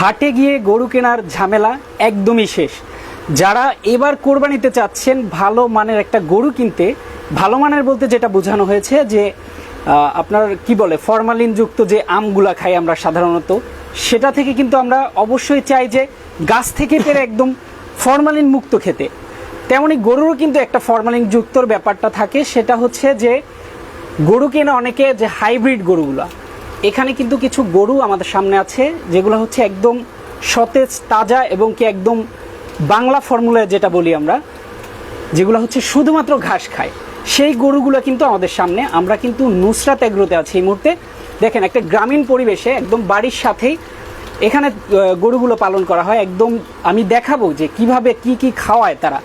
হাটে গিয়ে গরু কেনার ঝামেলা একদমই শেষ। যারা এবার কোরবানিতে চাচ্ছেন ভালো মানের একটা গরু কিনতে, ভালো মানের বলতে যেটা বোঝানো হয়েছে যে আপনার কি বলে ফরমালিন যুক্ত যে আমগুলা খাই আমরা সাধারণত, সেটা থেকে কিন্তু আমরা অবশ্যই চাই যে গাছ থেকে পেরে একদম ফরমালিন মুক্ত খেতে। তেমনি গরুরও কিন্তু একটা ফরমালিন যুক্তর ব্যাপারটা থাকে, সেটা হচ্ছে যে গরু কেনা অনেকে যে হাইব্রিড গরুগুলা এখানে কিন্তু কিছু গরু আমাদের সামনে আছে, যেগুলো হচ্ছে একদম সতেজ, তাজা এবং কি একদম বাংলা ফর্মুলায় যেটা বলি আমরা, যেগুলো হচ্ছে শুধুমাত্র ঘাস খায়। সেই গরুগুলো কিন্তু আমাদের সামনে, আমরা কিন্তু নুসরাত এগ্রোতে আছি এই মুহূর্তে। দেখেন, একটা গ্রামীণ পরিবেশে একদম বাড়ির সাথেই এখানে গরুগুলো পালন করা হয়। একদম আমি দেখাবো যে কীভাবে কি কি খাওয়ায় তারা।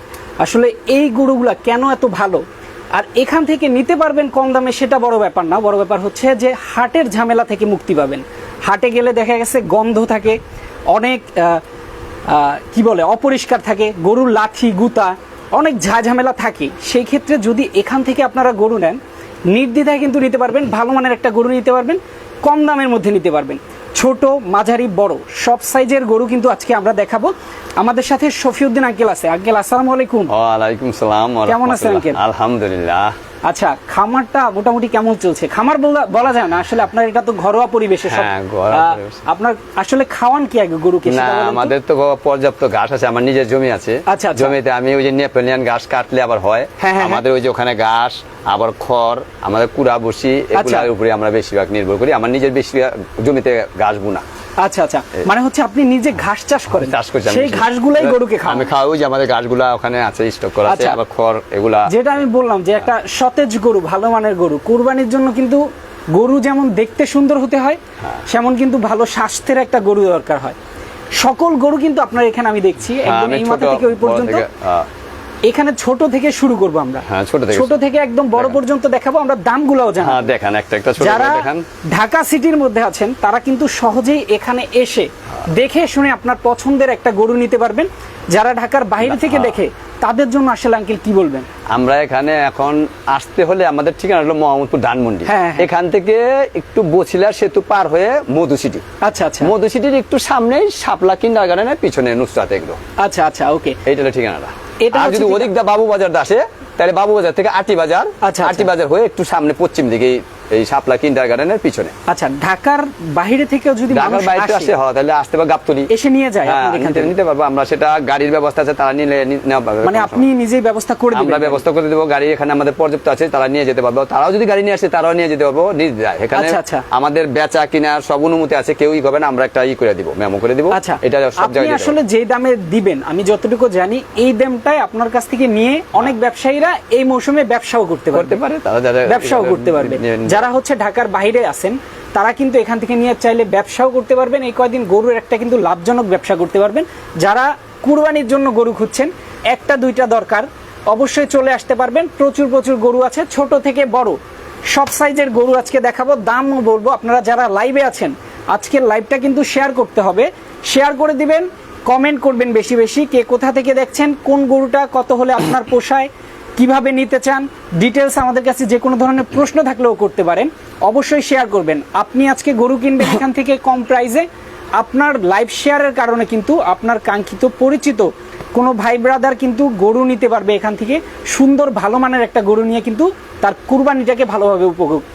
আসলে এই গরুগুলা কেন এত ভালো? আর এখান থেকে নিতে পারবেন কম দামে, সেটা বড় ব্যাপার না। বড় ব্যাপার হচ্ছে যে হাটের ঝামেলা থেকে মুক্তি পাবেন। হাটে গেলে দেখা গেছে গন্ধ থাকে, অনেক কি বলে, অপরিষ্কার থাকে, গরুর লাথি গুতা, অনেক ঝাঝামেলা থাকে। সেই ক্ষেত্রে যদি এখান থেকে আপনারা গরু নেন, নির্দ্বিধায় কিন্তু নিতে পারবেন, ভালো মানের একটা গরু নিতে পারবেন, কম দামের মধ্যে নিতে পারবেন। ছোট মাঝারি বড় সব সাইজের গরু কিন্তু আজকে আমরা দেখাবো আমাদের সাথে শফিউদ্দিন আঙ্কেল আছে আঙ্কেল আসসালামু আলাইকুম ওয়ালাইকুম সালাম ওয়া কেমন আছেন। আঙ্কেল? আলহামদুলিল্লাহ আচ্ছা খামারটা মোটামুটি কেমন চলছে খামার বলা- যায় না আসলে আপনার এটা তো ঘরোয়া পরিবেশে সব হ্যাঁ। আপনার আসলে খাওয়ান কি আগে গরুকে না? আমাদের তো পর্যাপ্ত ঘাস আছে আমার নিজের জমি আছে আচ্ছা, আচ্ছা। জমিতে আমি ওই যে নেপেলিয়ান ঘাস কাটলে আবার হয় হ্যাঁ, হ্যাঁ, আমাদের ওই যে ওখানে ঘাস আবার খড় আমাদের কুড়া বসি আচ্ছা। এগুলোর উপরে আমরা বেশিরভাগ নির্ভর করি আমার নিজের বেশি জমিতে ঘাস বুনা আচ্ছা আচ্ছা মানে হচ্ছে আপনি নিজে ঘাস চাষ করেন চাষ করছি আমি সেই। ঘাসগুলাই গরুকে খাওয়ান আমি খাওয়াই যে আমাদের ঘাসগুলা ওখানে আছে স্টক করা আছে আচ্ছা। আবার খড় এগুলা যেটা আমি বললাম যে একটা সতেজ গরু ভালো মানের গরু। কুরবানির জন্য কিন্তু গরু যেমন দেখতে সুন্দর হতে হয়। সেমন কিন্তু ভালো স্বাস্থ্যের একটা গরু দরকার হয়। সকল গরু কিন্তু আপনার এখানে আমি দেখছি হ্যাঁ, একদম এই মাথা থেকে ওই পর্যন্ত। হ্যাঁ। এখানে ছোট থেকে শুরু করব আমরা। হ্যাঁ, ছোট থেকে একদম বড় পর্যন্ত দেখাবো আমরা দামগুলোও জানাব। হ্যাঁ দেখান একটা একটা ছোট যারা ঢাকা সিটির মধ্যে আছেন তারা কিন্তু সহজেই এখানে এসে দেখে শুনে আপনার পছন্দের একটা গরু নিতে পারবেন। যারা ঢাকার বাইরে থেকে। দেখে তাদের জন্য আসলে আঙ্কেল কি বলবেন আমরা এখানে এখন আসতে হলে আমাদের ঠিকানা হলো মোহাম্মদপুর ধানমন্ডি হ্যাঁ, হ্যাঁ। এখান থেকে একটু বছিলার সেতু পার হয়ে মধু সিটি আচ্ছা আচ্ছা মধু সিটির একটু সামনেই শাপলা কিন্ডার গার্ডেনের পিছনে নুসরাত এগুলো আচ্ছা আচ্ছা ওকে এইটা ঠিকানাটা এটা যদি। ওদিক দা বাবু বাজার দা আসে তাহলে বাবু বাজার থেকে আটি বাজার আচ্ছা, আটি আচ্ছা। বাজার হয়ে একটু সামনে পশ্চিম দিকে এই- শাপলা কিন্ডার গার্ডেনের পিছনে। আচ্ছা ঢাকার বাইরে থেকেও যদি ঢাকার মানুষ বাইরে আসে আসে হয় তাহলে আসতে পারে গাবতলি। এসে নিয়ে যায় হ্যাঁ, এখান নিতে- থেকে। পারব আমরা সেটা গাড়ির ব্যবস্থা আছে তারা নিলে নি- নেওয়া পাবে মানে আপনি নিজেই ব্যবস্থা করে দিবেন। আমরা ব্যবস্থা করে দেবো গাড়ি এখানে আমাদের পর্যাপ্ত আছে তারা নিয়ে যেতে পারব। তারাও যদি গাড়ি নিয়ে আসে তারাও নিয়ে যেতে পারব নিজ যায়। এখানে আচ্ছা, আচ্ছা। আমাদের বেচা কিনার সব অনুমতি আছে কেউই হবে না আমরা একটা ই করে দিব মেমো করে দিব। আচ্ছা এটা সব আপনি জায়গায় আসলে যে দামে দিবেন আমি যতটুকু জানি এই দামটাই আপনার কাছ থেকে নিয়ে অনেক ব্যবসায়ীরা এই মৌসুমে ব্যবসাও করতে পারবে। করতে পারে তারা যারা ব্যবসাও করতে পারবে। নিয়ে- নিয়ে- যারা হচ্ছে ঢাকার বাইরে আছেন, তারা কিন্তু এখান থেকে নিয়ে চাইলে ব্যবসাও করতে পারবেন। এই কয়দিন গরুর একটা কিন্তু লাভজনক ব্যবসা করতে পারবেন। যারা কুরবানির জন্য গরু খুঁজছেন, একটা, দুইটা দরকার। অবশ্যই চলে আসতে পারবেন। প্রচুর প্রচুর গরু আছে, ছোট থেকে বড়। সব সাইজের গরু আজকে দেখাবো, দামও বলব। আপনারা যারা লাইভে আছেন আজকের লাইভটা কিন্তু শেয়ার করতে হবে। শেয়ার করে দিবেন কমেন্ট করবেন বেশি বেশি, কে কোথা থেকে দেখছেন, কোন গরুটা, কত হলে আপনার পোষায় কীভাবে নিতে চান ডিটেলস আমাদের কাছে যে কোনো ধরনের প্রশ্ন থাকলেও করতে পারেন। অবশ্যই শেয়ার করবেন। আপনি আজকে গরু কিনবেন এখান থেকে কম প্রাইসে আপনার লাইভ শেয়ারের কারণে কিন্তু আপনার কাঙ্ক্ষিত পরিচিত কোনো ভাই ব্রাদার কিন্তু গরু নিতে পারবে এখান থেকে। সুন্দর ভালো মানের একটা গরু নিয়ে কিন্তু তার কুরবানিটাকে ভালোভাবে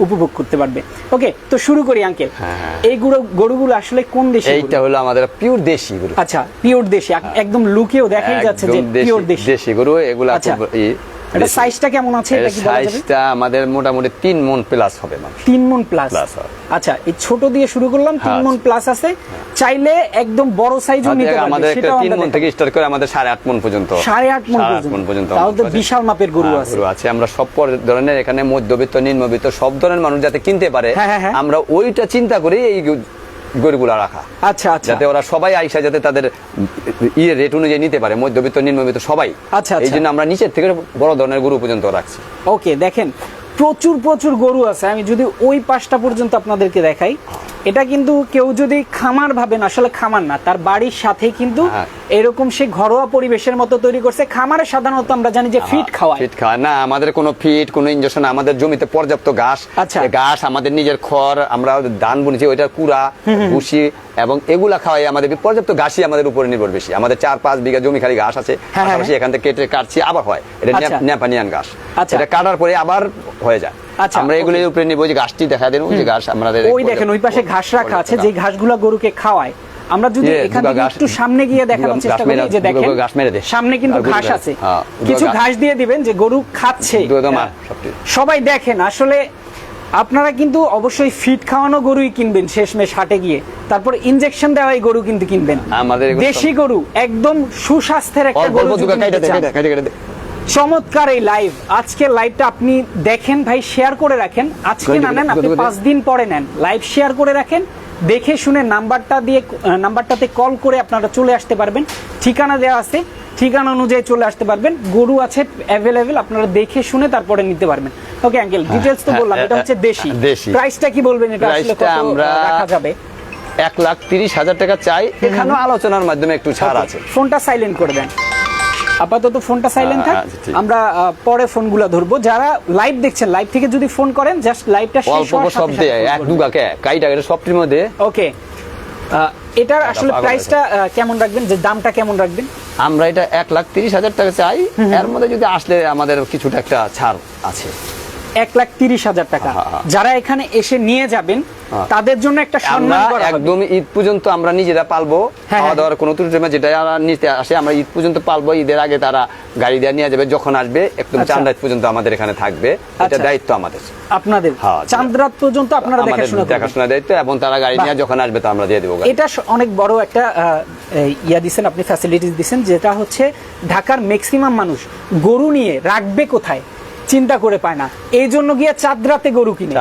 উপভোগ করতে পারবে। ওকে তো শুরু করি আঙ্কেল হ্যাঁ। এই গরু গরুগুলো আসলে কোন দেশে এইটা হলো আমাদের পিওর দেশি গরু। আচ্ছা পিওর দেশি। একদম লুকেও দেখাই যাচ্ছে যে পিওর দেশি দেশি। গরু এগুলা আচ্ছা। এটা সাইজটা কেমন আছে এটা কি সাইজটা আমাদের মোটামুটি মন প্লাস হবে তিন মন প্লাস আচ্ছা এই ছোট দিয়ে শুরু করলাম হ্যাঁ। মন প্লাস আছে। চাইলে একদম বড় সাইজও নিতে আমাদের একটা মন থেকে স্টার্ট করে আমাদের সাড়ে আট মন পর্যন্ত। সাড়ে আট মন সাড়ে পর্যন্ত। তো বিশাল মাপের গরু হ্যাঁ, আছে। গরু আছে। আমরা সব ধরনের এখানে মধ্যবিত্ত নিম্নবিত্ত সব ধরনের মানুষ যাতে কিনতে পারে হ্যাঁ। আমরা ওইটা চিন্তা করে এই গরুগুলা রাখা। আচ্ছা আচ্ছা। যাতে ওরা সবাই আইসা যাতে তাদের ইয়ে রেট অনুযায়ী নিতে পারে মধ্যবিত্ত নিম্নবিত্ত সবাই। আচ্ছা, এই আচ্ছা। জন্য আমরা নিচের থেকে বড় ধরনের গরু পর্যন্ত রাখছি। ওকে দেখেন প্রচুর প্রচুর গরু আছে। আমি যদি ওই পাশটা পর্যন্ত আপনাদেরকে দেখাই এটা কিন্তু কেউ যদি খামার ভাবেন আসলে খামার না তার বাড়ির সাথে কিন্তু হ্যাঁ। এরকম সে ঘরোয়া পরিবেশের মতো তৈরি করছে। খামারে সাধারণত আমরা জানি যে ফিট খাওয়ায়। ফিট খাওয়া। না আমাদের কোনো ফিট কোনো ইঞ্জেকশন আমাদের জমিতে পর্যাপ্ত ঘাস। আচ্ছা। ঘাস আমাদের নিজের খড় আমরা ধান বুনেছি ওইটার কুড়া ভুসি এবং এগুলা খাওয়াই আমাদের পর্যাপ্ত ঘাসই আমাদের উপরে নির্ভর বেশি। আমাদের চার পাঁচ বিঘা জমি খালি ঘাস আছে। হ্যাঁ, পাশাপাশি এখান থেকে কেটে কাটছি আবার হয়। এটা আচ্ছা। ন্যাপানিয়ান ঘাস। আচ্ছা। এটা কাটার পরে আবার হয়ে যায়। আচ্ছা, আমরা. এগুলোর উপরে নিব যে ঘাসটি দেখা দেন যে ঘাস আমাদের ওই দেখেন ওই পাশে ঘাস রাখা আছে যে ঘাসগুলো গরুকে খাওয়ায়। আমরা যদি এখান থেকে একটু সামনে গিয়ে দেখানোর চেষ্টা করি যে দেখেন ঘাস মেরে দে। সামনে কিন্তু ঘাস আছে। হ্যাঁ, কিছু ঘাস- দিয়ে দিবেন যে গরু খাচ্ছে। হ্যাঁ। সবাই দেখেন আসলে আপনারা কিন্তু অবশ্যই ফিট খাওয়ানো গরুই কিনবেন শেষমেশ হাটে গিয়ে। তারপর ইনজেকশন দেওয়া এই গরু কিন্তু কিনবেন। আমাদের দেশি গরু একদম সুস্বাস্থ্যের একটা গরু চমৎকার এই লাইভ আজকে লাইভটা আপনি দেখেন ভাই শেয়ার করে রাখেন। আজকে না নেন আপনি পাঁচ দিন পরে নেন। লাইভ শেয়ার করে রাখেন। দেখে শুনে নাম্বারটা দিয়ে নাম্বারটাতে কল করে আপনারা চলে আসতে পারবেন। ঠিকানা দেওয়া আছে। ঠিকানা অনুযায়ী চলে আসতে পারবেন। গরু আছে অ্যাভেলেবেল আপনারা দেখে শুনে তারপরে নিতে পারবেন। ওকে আঙ্কেল ডিটেলস তো হ্যাঁ, বললাম এটা হ্যাঁ, হচ্ছে দেশি। প্রাইসটা কি বলবেন? এটা আসলে কত আমরা- রাখা যাবে? এক লাখ তিরিশ হাজার টাকা চাই। এখানেও আলোচনার মাধ্যমে একটু ছাড় আছে। ফোনটা সাইলেন্ট করে দেন। আপাতত ফোনটা সাইলেন্ট থাক। আচ্ছা, আমরা পরে ফোনগুলো ধরবো। যারা লাইভ দেখছেন লাইভ থেকে যদি ফোন করেন জাস্ট লাইভটা শেষ অল্প দিয়ে এক দুগাকে কাইটা কেটে সবটির মধ্যে। ওকে এটার আসলে প্রাইসটা কেমন রাখবেন? যে দামটা কেমন রাখবেন? আমরা এটা এক লাখ তিরিশ হাজার টাকা চাই। এর মধ্যে যদি আসলে আমাদের কিছুটা একটা ছাড় আছে। এক লাখ তিরিশ হাজার টাকা। হ্যাঁ, হ্যাঁ। যারা এখানে এসে নিয়ে যাবেন হ্যাঁ। তাদের জন্য একটা সম্মান করা একদম ঈদ পর্যন্ত আমরা নিজেরা পালবো। হ্যাঁ, খাওয়া দাওয়ার কোনো ত্রুটি যেটা যারা নিতে আসে আমরা ঈদ পর্যন্ত পালবো। ঈদের আগে তারা গাড়ি দিয়ে নিয়ে যাবে যখন আসবে একদম আচ্ছা। রাত পর্যন্ত আমাদের এখানে থাকবে। এটা আচ্ছা। দায়িত্ব আমাদের। আপনাদের? হ্যাঁ, চাঁদ রাত পর্যন্ত আপনারা আমাদের দেখাশোনা দেখাশোনা দায়িত্ব এবং তারা গাড়ি নিয়ে যখন আসবে তো আমরা দিয়ে দেবো এটা অনেক বড় একটা ইয়া দিছেন আপনি ফ্যাসিলিটিস দিছেন যেটা হচ্ছে ঢাকার ম্যাক্সিমাম মানুষ। গরু নিয়ে রাখবে কোথায়? চিন্তা করে পায় না এই জন্য গিয়ে চাঁদরাতে গরু কিনে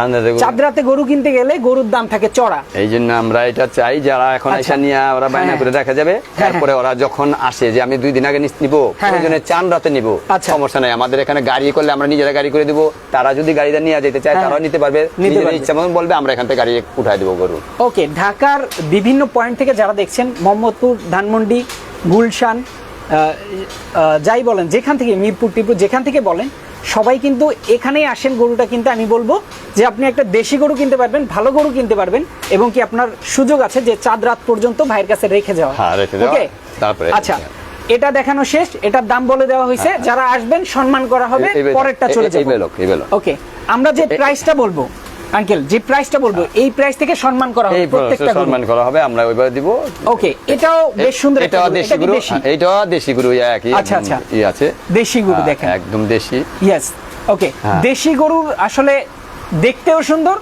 চাঁদরাতে গরু। কিনতে গেলে গরুর দাম থাকে চড়া এই জন্য আমরা এটা চাই যারা এখন আচ্ছা। এসে নিয়ে ওরা বায়না হ্যাঁ। করে দেখা যাবে হ্যাঁ, তারপরে ওরা যখন আসে যে আমি দুই দিন আগে নিব হ্যাঁ, প্রয়োজনে চান রাতে নিব আচ্ছা। সমস্যা নাই আমাদের এখানে গাড়ি করলে আমরা নিজেরা গাড়ি করে দিব তারা যদি গাড়িটা নিয়ে যেতে চায় হ্যাঁ, তারাও নিতে পারবে নিতে নিজেদের ইচ্ছা মতন বলবে আমরা এখান থেকে গাড়ি উঠাই দেবো গরু ওকে ঢাকার বিভিন্ন পয়েন্ট থেকে যারা দেখছেন মোহাম্মদপুর ধানমন্ডি গুলশান যাই বলেন যেখান থেকে মিরপুর টিপুর যেখান থেকে বলেন সবাই কিন্তু এখানেই আসেন গরুটা কিনতে আমি বলব যে আপনি একটা দেশি গরু কিনতে পারবেন ভালো গরু কিনতে পারবেন এবং কি আপনার সুযোগ আছে যে চাঁদ রাত পর্যন্ত ভাইয়ের কাছে রেখে যাওয়া হ্যাঁ। ওকে আচ্ছা এটা দেখানো শেষ এটার দাম বলে দেওয়া হয়েছে যারা আসবেন সম্মান করা হবে পরেরটা চলে যাবে। ওকে আমরা যে প্রাইসটা বলব আঙ্কেল যে প্রাইসটা বলব এই প্রাইস থেকে সম্মান করা হবে প্রত্যেকটা সম্মান করা হবে আমরা ওইভাবে দিব ওকে এটাও বেশ সুন্দর এটা এটাও গরু। এটা দেশি? হ্যাঁ, এইটাও দেশি গরু একই আচ্ছা, আচ্ছা। ই আছে দেশি গরু হ্যাঁ, দেখেন একদম দেশি ইয়েস ওকে হ্যাঁ। দেশি গরুর আসলে দেখতেও সুন্দর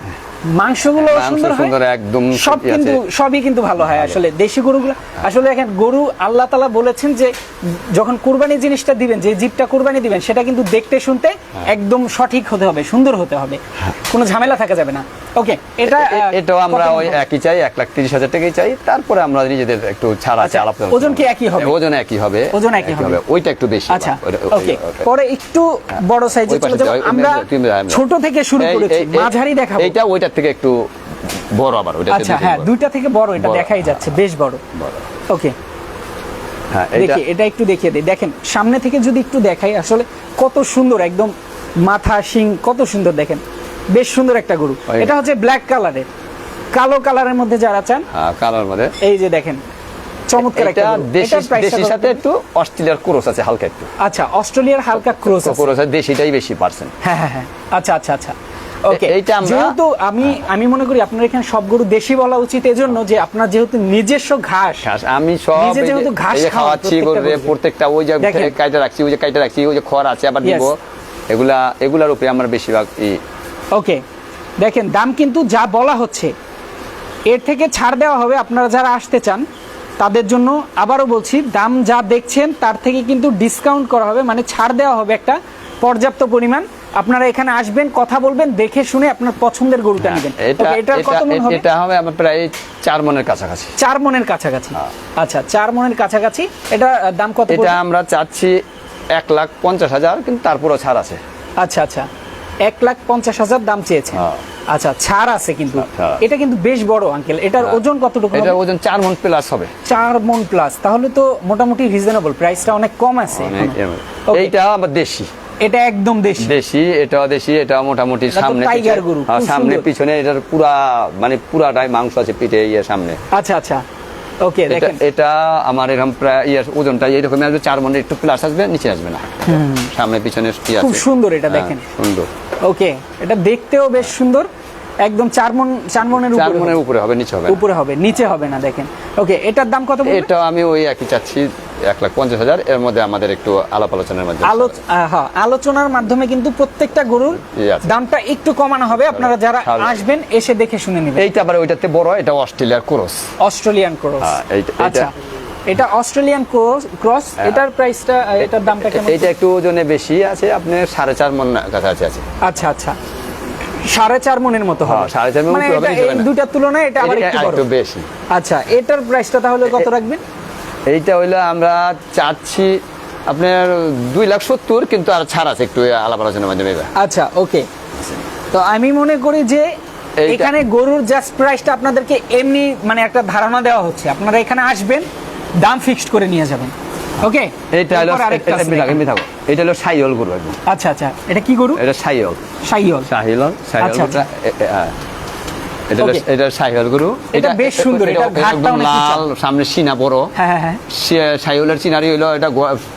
মাংসগুলো সুন্দর সুন্দর, একদম সব কিন্তু সবই কিন্তু ভালো হয় আসলে। দেশি গরুগুলো আসলে দেখেন গরু আল্লাহ তালা বলেছেন যে যখন কুরবানি জিনিসটা দিবেন যে জিপটা কুরবানি দিবেন সেটা কিন্তু দেখতে শুনতে হ্যাঁ। একদম সঠিক হতে হবে সুন্দর হতে হবে। কোনো ঝামেলা থাকা যাবে না। ওকে এটা এটাও আমরা ওই একই চাই এক লাখ তিরিশ হাজার টাকাই চাই। তারপরে আমরা নিজেদের একটু ছাড় আছে আচ্ছা, আলাপ ওজন কি একই হবে? ওজন একই হবে ওজন একই হবে। ওইটা একটু বেশি আচ্ছা ওকে। পরে একটু বড় সাইজে চলে যাব। আমরা ছোট থেকে শুরু করেছি মাঝারি দেখাবো। এইটা ওইটার থেকে একটু বড় আবার ওইটা আচ্ছা হ্যাঁ দুইটা থেকে বড় এটা দেখাই যাচ্ছে বেশ বড়। ওকে। হ্যাঁ এটা দেখি এটা একটু দেখিয়ে দিই। দেখেন সামনে থেকে যদি একটু দেখাই আসলে কত সুন্দর একদম মাথা শিং কত সুন্দর দেখেন। বেশ সুন্দর একটা গরু। এটা হচ্ছে ব্ল্যাক কালারের কালো কালারের মধ্যে যারা চান হ্যাঁ কালার মধ্যে। এই যে দেখেন চমৎকার একটা। দেশি দেশির সাথে একটু অস্ট্রেলিয়ার ক্রোস আছে হালকা একটু। আচ্ছা অস্ট্রেলিয়ার হালকা ক্রস আছে। ক্রোস আছে দেশিটাই বেশি পার্সেন্ট। হ্যাঁ হ্যাঁ হ্যাঁ। আচ্ছা আচ্ছা আচ্ছা। ওকে এইটা যেহেতু আমি আমি মনে করি আপনার এখানে সব গরু দেশি বলা উচিত এজন্য যে আপনার যেহেতু নিজস্ব ঘাস ঘাস আমি সব যেহেতু ঘাস খাওয়াচ্ছি গরুরে, প্রত্যেকটা ওই যে। কাইটা রাখছি ওই যে কাইটা রাখছি ওই যে খড় আছে আবার দিব এগুলা এগুলার উপরে আমরা বেশিরভাগ ওকে দেখেন দাম কিন্তু যা বলা হচ্ছে এর থেকে ছাড় দেওয়া হবে আপনারা যারা আসতে চান তাদের জন্য আবারও বলছি দাম যা দেখছেন তার থেকে কিন্তু ডিসকাউন্ট করা হবে মানে ছাড় দেওয়া হবে একটা পর্যাপ্ত পরিমাণ। আপনারা এখানে আসবেন কথা বলবেন দেখে শুনে আপনার পছন্দের গরুটা নেবেন। এটা কত মন হবে? এটা হবে আমার প্রায় চার মনের কাছাকাছি। চার মনের কাছাকাছি। হ্যাঁ। আচ্ছা চার মনের কাছাকাছি। এটা দাম কত এটা আমরা চাচ্ছি এক লাখ পঞ্চাশ হাজার কিন্তু তারপরও ছাড় আছে। আচ্ছা আচ্ছা। এক লাখ পঞ্চাশ হাজার দাম চেয়েছে। হ্যাঁ। আচ্ছা ছাড় আছে কিন্তু। হ্যাঁ। এটা কিন্তু বেশ বড় আঙ্কেল। এটার হ্যাঁ। ওজন কতটুকু এটা ওজন চার মন প্লাস হবে। চার মন প্লাস তাহলে তো মোটামুটি রিজনেবল প্রাইসটা অনেক কম আছে। এইটা আবার দেশি। এটা একদম দেশি। দেশি এটা দেশি এটা মোটামুটি সামনে টাইগার গরু, হ্যাঁ, সামনে পিছনে এটার পুরা মানে পুরাটাই মাংস আছে পিঠে ইয়ে সামনে। আচ্ছা আচ্ছা। ওকে এটা দেখেন। এটা আমার এরকম প্রায় ইয়ে ওজনটা এরকম আসবে চার মনে একটু প্লাস আসবে নিচে আসবে না। সামনে পিছনে খুব সুন্দর এটা হ্যাঁ, দেখেন। সুন্দর। ওকে এটা দেখতেও বেশ সুন্দর। একদম চার মন চার মনের চার মনের উপরে হবে নিচে হবে উপরে হবে নিচে হবে না দেখেন। ওকে এটার দাম কত এটা আমি ওই একই চাচ্ছি এক লাখ পঞ্চাশ হাজার। এর মধ্যে আমাদের একটু আলাপ আলোচনার মধ্যে আলো হ্যাঁ, আলোচনার মাধ্যমে কিন্তু প্রত্যেকটা গরুর দামটা একটু কমানো হবে। আপনারা যারা আসবেন এসে দেখে শুনে নেবেন। এইটা আবার ওইটাতে বড় এটা অস্ট্রেলিয়ার ক্রস। Australian cross. হ্যাঁ, আচ্ছা এটা অস্ট্রেলিয়ান ক্রস ক্রস। এটার প্রাইসটা এটার দামটা কেমন? এইটা একটু ওজনে বেশি আছে আপনার সাড়ে চার মন কাছাকাছি আছে। আচ্ছা আচ্ছা। সাড়ে চার মনের মতো হবে। হ্যাঁ, সাড়ে চার মণ মানে হবে। দুইটার তুলনায় এটা আবার একটু বেশি। আচ্ছা এটার প্রাইসটা তাহলে কত রাখবেন? এইটা হইল আমরা চাচ্ছি আপনার দুই লাখ সত্তর কিন্তু আর ছাড় আছে একটু আলাপ আলোচনার মাধ্যমে আচ্ছা ওকে তো আমি মনে করি যে এখানে গরুর জাস্ট প্রাইসটা আপনাদেরকে এমনি মানে একটা ধারণা দেওয়া হচ্ছে। আপনারা এখানে আসবেন দাম ফিক্সড করে নিয়ে যাবেন। ওকে হলো এটা এমনি থাকো। এটা হলো গরু একদম। আচ্ছা আচ্ছা এটা কি গরু? এটা আচ্ছা। এটা হলো- গরু। এটা বেশ সুন্দর, এটা অনেক লাল সামনে সিনা বড়। হ্যাঁ হ্যাঁ হ্যাঁ। সাইলের চিনারি হইল এটা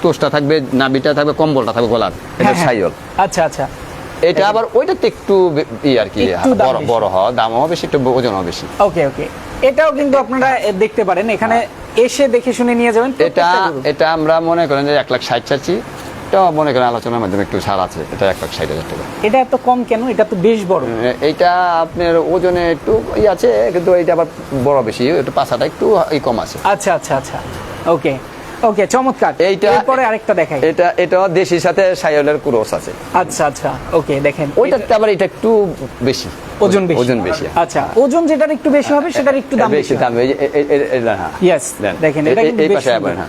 তোষটা থাকবে নাবিটা থাকবে কম্বলটা থাকবে গলার। এটা হ্যাঁ, হ্যাঁ। সাইল আচ্ছা আচ্ছা। এটা আবার ওইটাতে একটু ই আর কি বড়। বড় হয় দামও বেশি একটু ওজনও বেশি। ওকে ওকে এটাও কিন্তু আপনারা দেখতে পারেন। এখানে এসে দেখে শুনে নিয়ে যাবেন এটা এটা আমরা মনে করেন যে এক লাখ ষাট চাচ্ছি। এটা মনে করেন আলোচনার মাধ্যমে একটু ছাড় আছে। এটা এক লাখ ষাট হাজার টাকা। এটা এত কম কেন? এটা তো বেশ বড়। এটা আপনার ওজনে একটু ই আছে কিন্তু এটা আবার বড় বেশি। একটু পাশাটা একটু ই কম আছে। আচ্ছা আচ্ছা আচ্ছা। ওকে। ওকে চমৎকার। এইটা এরপরে আরেকটা দেখাই। এটা এটা দেশির সাথে সাইলের ক্রস আছে। আচ্ছা আচ্ছা। ওকে দেখেন। ওইটাতে আবার এটা একটু বেশি। ওজন বেশি। ওজন বেশি। আচ্ছা ওজন যেটার একটু বেশি হবে সেটার একটু দাম বেশি দাম। এ- হ্যাঁ। দেখেন, এটা কিন্তু এই পাশে আবার হ্যাঁ।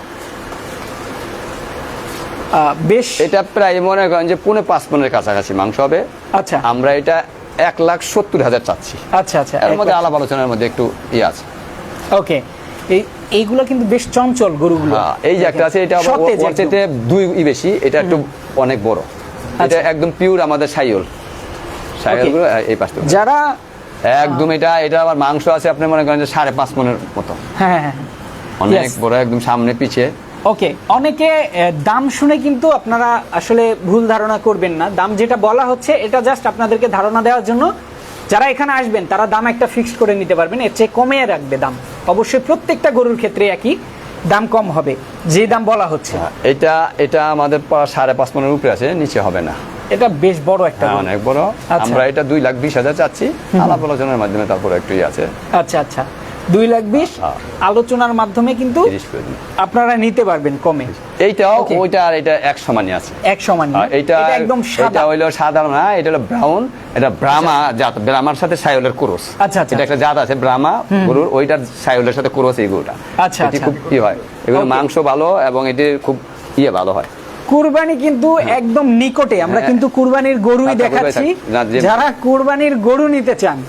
বেশ এটা প্রায় মনে করেন যে পুনে পাঁচ পনেরো কাছাকাছি মাংস হবে। আচ্ছা। আমরা এটা এক লাখ সত্তর হাজার চাচ্ছি। আচ্ছা আচ্ছা। এর মধ্যে আলাপ আলোচনার মধ্যে একটু ইয়ে আছে। ওকে এই এইগুলো কিন্তু বেশ চঞ্চল গরুগুলো। হ্যাঁ, এই যে একটা আছে এটা সতেজ দুই ই বেশি এটা একটু অনেক বড়। এটা আচ্ছা। একদম পিওর আমাদের সাইল সাইলগুলো এই পাশটা যারা একদম এটা এটা আবার মাংস আছে আপনি মনে করেন যে সাড়ে পাঁচ মনের মতো। হ্যাঁ হ্যাঁ অনেক বড় একদম সামনে পিছে। ওকে অনেকে দাম শুনে কিন্তু আপনারা আসলে ভুল ধারণা করবেন না। দাম যেটা বলা হচ্ছে এটা জাস্ট আপনাদেরকে ধারণা দেওয়ার জন্য যারা এখানে আসবেন তারা দাম একটা ফিক্সড করে নিতে পারবেন। এর চেয়ে কমিয়ে রাখবে দাম। অবশ্যই প্রত্যেকটা গরুর ক্ষেত্রে একই দাম কম হবে যে দাম বলা হচ্ছে। এটা এটা আমাদের প্রায় সাড়ে পাঁচ মনের উপরে আছে নিচে হবে না। এটা বেশ বড় একটা হ্যাঁ অনেক বড়। আচ্ছা। আমরা এটা দুই লাখ বিশ হাজার চাচ্ছি। আলাপ আলোচনার মাধ্যমে তারপরে একটু ইয়ে আছে। আচ্ছা আচ্ছা। দুই লাখ বিশ হ্যাঁ। আলোচনার মাধ্যমে কিন্তু। আপনারা নিতে পারবেন কমে। এইটাও ওইটা আর এটা এক সমানই আছে। এক সমান আর এইটা একদম সাদা। হইল না এটা হলো ব্রাউন এটা ব্রাহ্মা জাত ব্রাহ্মার সাথে ক্রস। আচ্ছা, আচ্ছা। এটা একটা জাত আছে ব্রাহ্মা গরুর ওইটার সাথে ক্রস এই গরুটা। আচ্ছা, এটি আচ্ছা। খুব ই হয়। এগুলো মাংস ভালো এবং এটি খুব ইয়ে ভালো হয়। কুরবানি কিন্তু একদম নিকটে আমরা হ্যাঁ। কিন্তু কুরবানির গরুই আচ্ছা, দেখাচ্ছি। যারা কুরবানির গরু নিতে চান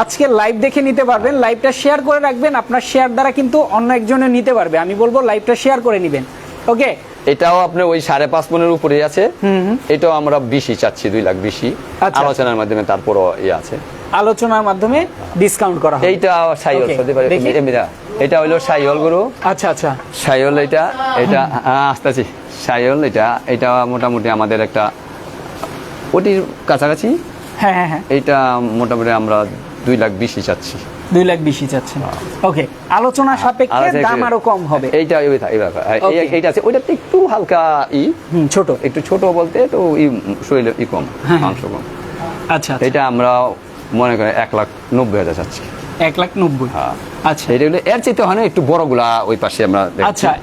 আজকে লাইভ দেখে নিতে পারবেন। লাইভটা শেয়ার করে রাখবেন। আপনার শেয়ার দ্বারা কিন্তু অন্য একজনে নিতে পারবে। আমি বলব লাইভটা শেয়ার করে নেবেন। ওকে এটাও আপনার ওই সাড়ে পাঁচ মনের উপরে আছে। এটাও আমরা বিশি চাচ্ছি দুই লাখ বিশি আচ্ছা। আলোচনার মাধ্যমে তারপরও ইয়ে আছে। আলোচনার মাধ্যমে ডিসকাউন্ট করা হবে। এইটা Okay, হতে পারে। এটা হইল সাইল গরু। আচ্ছা আচ্ছা। সাইল এটা এটা আসতেছি। সাইল এটা এটা মোটামুটি আমাদের একটা ওটির কাছাকাছি? হ্যাঁ হ্যাঁ হ্যাঁ। এইটা মোটামুটি আমরা দুই লাখ বিশই চাচ্ছি। দুই লাখ বিশই চাচ্ছেন। ওকে আলোচনা সাপেক্ষে দাম আরও কম হবে। এইটা। হ্যাঁ. এইটা আছে। ওইটাতে একটু হালকা ই। ছোট। একটু ছোট বলতে তো ই শরীরে ই কম হ্যাঁ। মাংস কম। আচ্ছা আচ্ছা। এটা আমরা মনে করি এক লাখ নব্বই হাজার চাচ্ছি। এক লাখ নব্বই। হ্যাঁ। আচ্ছা। এটা হলো এর চাইতে হয় না একটু বড়গুলা ওই পাশে আমরা আচ্ছা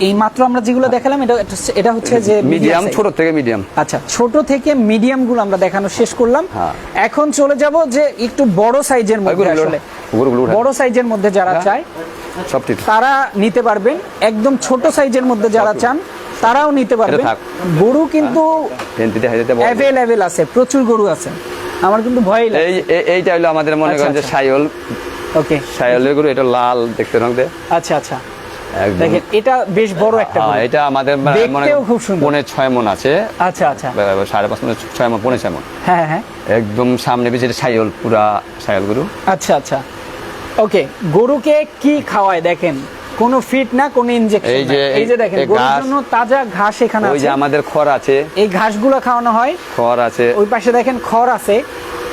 এই- মাত্র আমরা যেগুলো দেখালাম এটা এটা হচ্ছে যে মিডিয়াম ছোট থেকে মিডিয়াম আচ্ছা ছোট থেকে মিডিয়ামগুলো আমরা দেখানো শেষ করলাম। হ্যাঁ। এখন চলে যাব যে একটু বড় সাইজের মধ্যে আসলে। বড় সাইজের মধ্যে যারা হ্যাঁ। চায় সব ঠিক। তারা নিতে পারবেন। একদম ছোট সাইজের মধ্যে যারা চান তারাও নিতে পারবে থাক। গরু কিন্তু। অ্যাভেলেবেল আছে প্রচুর গরু আছে। আমার কিন্তু ভয় লাগে। এই এই- এইটা হলো আমাদের মনে আচ্ছা, করেন যে আচ্ছা। সাইল ওকে। সাইলের গরু এটা লাল দেখতে রঙতে আচ্ছা আচ্ছা। দেখেন এটা বেশ বড় একটা হ্যাঁ, এটা আমাদের মানে খুব সুন্দর। পনে ছয় মন আছে। আচ্ছা আচ্ছা। সাড়ে পাঁচ মন ছয় মন পনে ছয় মন। হ্যাঁ হ্যাঁ। একদম সামনে পিছিয়ে সাইল পুরা সাইল গরু। আচ্ছা আচ্ছা। ওকে গরুকে কি খাওয়ায় দেখেন? কোনো ফিট না কোনো ইনজেকশন এই যে- এই যে দেখেন গরুর জন্য তাজা ঘাস এখানে ওই যে আমাদের খড় আছে। এই ঘাসগুলো খাওয়ানো হয়। খড় আছে। ওই পাশে দেখেন খড় আছে।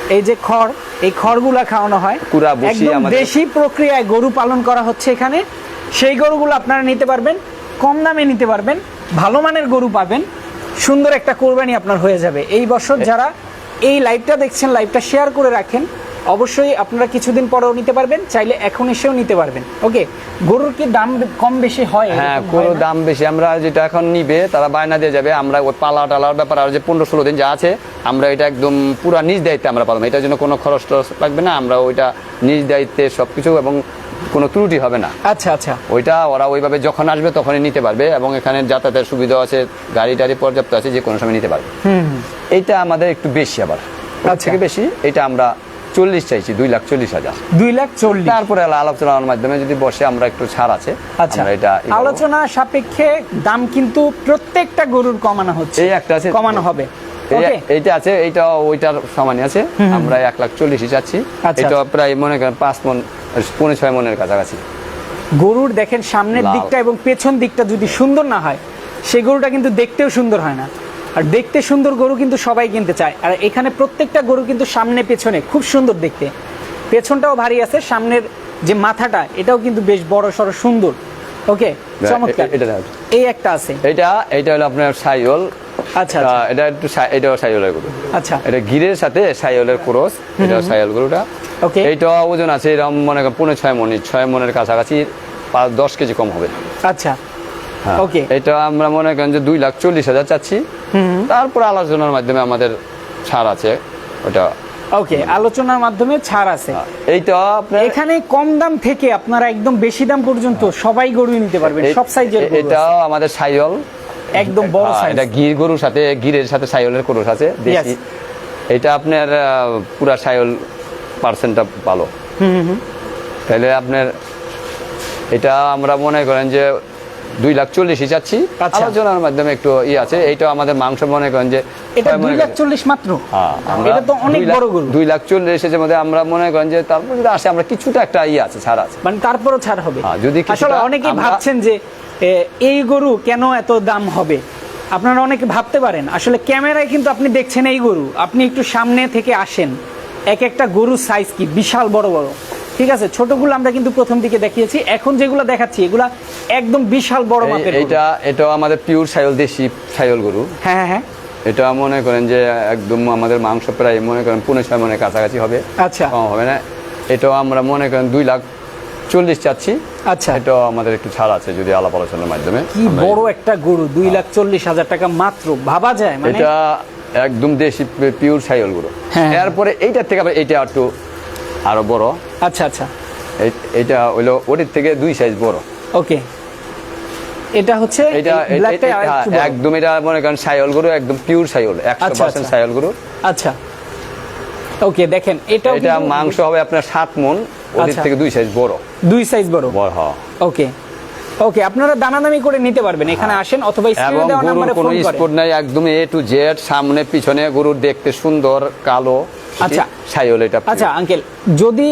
এই যে খড় এই খড়গুলা খাওয়ানো হয়। বসিয়ে একদম আমাদের- দেশি প্রক্রিয়ায় গরু পালন করা হচ্ছে এখানে। সেই গরুগুলো আপনারা নিতে পারবেন কম দামে নিতে পারবেন ভালো মানের গরু পাবেন। সুন্দর একটা কোরবানি আপনার হয়ে যাবে। এই বছর যারা এই লাইভটা দেখছেন লাইভটা শেয়ার করে রাখেন অবশ্যই আপনারা কিছুদিন পরেও নিতে পারবেন চাইলে এখন এসেও নিতে পারবেন। ওকে গরুর কি দাম কম বেশি হয়? হ্যাঁ না? দাম বেশি। আমরা যেটা এখন নিবে তারা বায়না দিয়ে যাবে। আমরা ওই পালা টালার ব্যাপার আর যে পনেরো ষোলো দিন যা আছে আমরা এটা একদম পুরা নিজ দায়িত্বে আমরা পালন এটার জন্য কোনো খরচ টরচ লাগবে না। আমরা ওইটা নিজ দায়িত্বে সবকিছু এবং কোনো ত্রুটি হবে না। আচ্ছা আচ্ছা। ওইটা ওরা ওইভাবে যখন আসবে তখনই নিতে পারবে এবং এখানে যাতায়াতের সুবিধা আছে গাড়ি টাড়ি পর্যাপ্ত আছে যে কোনো সময় নিতে পারবে। এইটা আমাদের একটু বেশি আবার। আচ্ছা। থেকে বেশি এটা আমরা চল্লিশ চাইছি দুই লাখ চল্লিশ হাজার। দুই লাখ চল্লিশ। তারপরে আলোচনার মাধ্যমে যদি বসে আমরা একটু ছাড় আছে আচ্ছা। এটা আলোচনা সাপেক্ষে দাম কিন্তু প্রত্যেকটা গরুর কমানো হচ্ছে। এই একটা আছে। কমানো হবে। এইটা আছে এইটা ওইটার সমানই আছে। আমরা এক লাখ চল্লিশই চাচ্ছি। আচ্ছা। এটা প্রায় মনে করেন পাঁচ মন পৌনে ছয় মনের কাছাকাছি। গরুর দেখেন সামনের দিকটা এবং পেছন দিকটা যদি সুন্দর না হয় সেই গরুটা কিন্তু দেখতেও সুন্দর হয় না। আর দেখতে সুন্দর গরু কিন্তু সবাই কিনতে চায়। আর এখানে প্রত্যেকটা গরু কিন্তু সামনে পেছনে খুব সুন্দর দেখতে। পেছনটাও ভারী আছে সামনের যে মাথাটা এটাও কিন্তু বেশ বড় সড়ো সুন্দর। ওকে চমৎকার। এটা এই একটা আছে। এটা এটা হলো আপনার সাইল আচ্ছা আচ্ছা। এটা একটু সাই- এটাও সাইলের গরু। আচ্ছা। এটা গিরের সাথে সাইলের ক্রস এটা সাইল গরুটা। ওকে। এইটা ওজন আছে এরকম মনে করেন পৌনে ছয় মনি ছয় মনের কাছাকাছি পাঁচ দশ কেজি কম হবে। আচ্ছা। ওকে এটা আমরা মনে করেন যে দুই লাখ চল্লিশ হাজার চাচ্ছি। তারপর আলোচনার মাধ্যমে আমাদের ছাড় আছে। ওটা ওকে আলোচনার মাধ্যমে ছাড় আছে। এইটা আপনার এখানে কম দাম থেকে আপনারা একদম বেশি দাম পর্যন্ত সবাই গরু নিতে পারবেন সব সাইজের এ- এটাও আমাদের সাইল একদম বড় হ্যাঁ, সাইজ এটা গির গরুর সাথে গিরের সাথে সাইলের গরুর সাথে দেশি। এটা আপনার পুরা সাইল পার্সেন্টটা ভালো। তাহলে আপনার এটা আমরা মনে করেন যে দুই লাখ চল্লিশই চাচ্ছি আচ্ছা। আলোচনার মাধ্যমে একটু ই আছে এইটা আমাদের মাংস মনে করেন যে এটা দুই লাখ চল্লিশ মাত্র? হ্যাঁ, এটা তো অনেক বড় গরু। দুই লাখ চল্লিশের মধ্যে আমরা মনে করেন যে তারপর যদি আসে আমরা কিছুটা একটা ইয়ে আছে ছাড় আছে। মানে তারপরও ছাড় হবে। হ্যাঁ, যদি আসলে অনেকেই ভাবছেন যে এই গরু কেন এত দাম হবে? আপনারা অনেকে ভাবতে পারেন। আসলে ক্যামেরায় কিন্তু আপনি দেখছেন এই গরু। আপনি একটু সামনে থেকে আসেন। এক একটা গরুর সাইজ কি? বিশাল বড় বড়। ঠিক আছে ছোটগুলো আমরা কিন্তু প্রথম দিকে দেখিয়েছি। এখন যেগুলো দেখাচ্ছি এগুলা একদম বিশাল বড় মাপের। এইটা এটাও আমাদের পিওর সাইল দেশি সাইল গরু। হ্যাঁ হ্যাঁ হ্যাঁ। এটা মনে করেন যে একদম আমাদের মাংস প্রায় মনে করেন পনেরো ছয় মনে কাছাকাছি হবে। আচ্ছা। কম হবে না। এটাও আমরা মনে করেন দুই লাখ চল্লিশ চাচ্ছি। আচ্ছা। এটাও আমাদের একটু ছাড় আছে যদি আলাপ আলোচনার মাধ্যমে। কি বড় একটা গরু দুই লাখ চল্লিশ হাজার টাকা মাত্র ভাবা যায় মানে? এটা একদম দেশি পিওর সাইল গরু। হ্যাঁ। এরপরে এইটার থেকে আবার এইটা একটু আরও বড়। আচ্ছা আচ্ছা। এইটা হইল ওটির থেকে দুই সাইজ বড়। ওকে। এটা হচ্ছে এটা হ্যাঁ। একদম এটা মনে করেন সাইল গরু একদম পিওর সাইল একশো আচ্ছা, পার্সেন্ট আচ্ছা। সাইল গরু। আচ্ছা। ওকে দেখেন এটাও এটা মাংস হবে আপনার সাত মন ওটির আচ্ছা। থেকে দুই সাইজ বড়। দুই সাইজ বড়। বড় হ্যাঁ। ওকে। ওকে আপনারা দানাদামি করে নিতে পারবেন এখানে আসেন অথবা স্ক্রিনে দেওয়া নম্বরে কোনো ফোন করে স্পট নাই একদম এ টু জেড সামনে পিছনে গরুর দেখতে সুন্দর কালো। আচ্ছা। এটা আচ্ছা আঙ্কেল যদি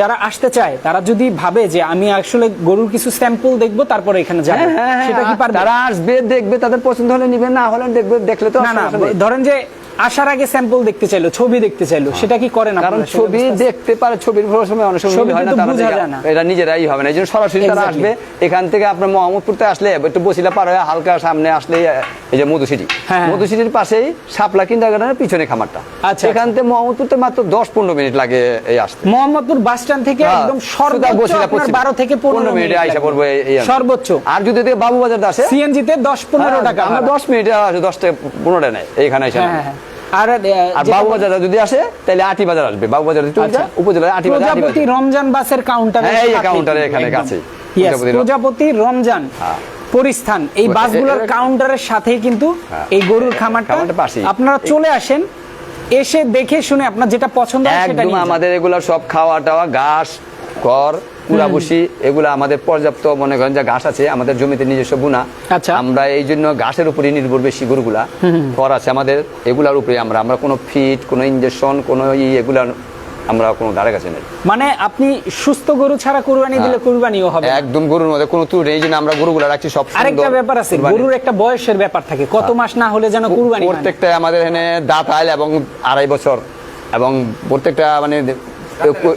যারা আসতে চায় তারা যদি ভাবে যে আমি আসলে গরুর কিছু স্যাম্পল দেখব তারপরে এখানে যাবে। হ্যাঁ, হ্যাঁ, হ্যাঁ, সেটা কি পারবে? তারা আসবে দেখবে তাদের পছন্দ হলে নিবে না হলে দেখবে দেখলে তো না না ধরেন যে আসার আগে স্যাম্পল দেখতে চাইলো ছবি দেখতে চাইলো সেটা কি করেন কারণ ছবি দেখতে পারে ছবির কোনো সময় অনেক সময় হয় না তারা না। এটা নিজেরাই হবে না এই জন্য সরাসরি তারা আসবে এখান থেকে আপনার মোহাম্মদপুরতে আসলে একটু বসিলা পার হয়ে হালকা সামনে আসলে এই যে মধু সিটি হ্যাঁ। মধু সিটির পাশেই শাপলা কিন্ডার গার্ডেনের পিছনে খামারটা আচ্ছা, এখান থেকে মোহাম্মদপুরতে মাত্র দশ পনেরো মিনিট লাগে এই আসতে মোহাম্মদপুর বাস স্ট্যান্ড থেকে হ্যাঁ, একদম সর্বোচ্চ বসিলা আপনার। বারো থেকে পনেরো মিনিটে আইসা পড়ব এই- সর্বোচ্চ আর যদি বাবু বাজার আসে সিএনজি তে দশ পনেরো টাকা আমরা ভাড়া। দশ মিনিটে আসে দশ টাকা পনেরো নেয় এইখানে এসে হ্যাঁ। হ্যাঁ হ্যাঁ। আর যেটা- বাবুবাজার যদি আসে তাহলে আটি বাজার আসবে বাবুবাজার চলে আচ্ছা। উপজেলায় আটি বাজার প্রজাপতি রমজান বাসের কাউন্টার হ্যাঁ, এই কাউন্টারে এখানে কাছেই। প্রজাপতি- রমজান হ্যাঁ। পরিস্থান এই বাসগুলোর কাউন্টারের সাথেই কিন্তু হ্যাঁ। এই গরুর খামারটা আপনারা চলে আসেন এসে দেখে শুনে আপনার যেটা পছন্দ হয় সেটা আমাদের এগুলো সব খাওয়া টাওয়া ঘাস খড় কুড়া বসি এগুলো আমাদের পর্যাপ্ত মনে করেন যে ঘাস আছে আমাদের জমিতে নিজস্ব বুনা। আচ্ছা। আমরা এই জন্য ঘাসের উপরে নির্ভর বেশি গরুগুলা। খড় আছে আমাদের এগুলার উপরে আমরা। আমরা কোনো ফিট কোনো ইঞ্জেকশন কোনো ই এগুলা আমরা কোনো ধারে কাছে নেই। মানে আপনি সুস্থ গরু ছাড়া কুরবানি দিলে হ্যাঁ। কুরবানিও হবে একদম গরুর মধ্যে কোনো ত্রুটি নেই এই জন্য আমরা গরুগুলা রাখছি সব। আরেকটা ব্যাপার আছে গরুর একটা বয়সের ব্যাপার থাকে কত মাস না হলে যেন কুরবানি প্রত্যেকটা আমাদের এখানে দাঁত আইল এবং আড়াই বছর এবং প্রত্যেকটা মানে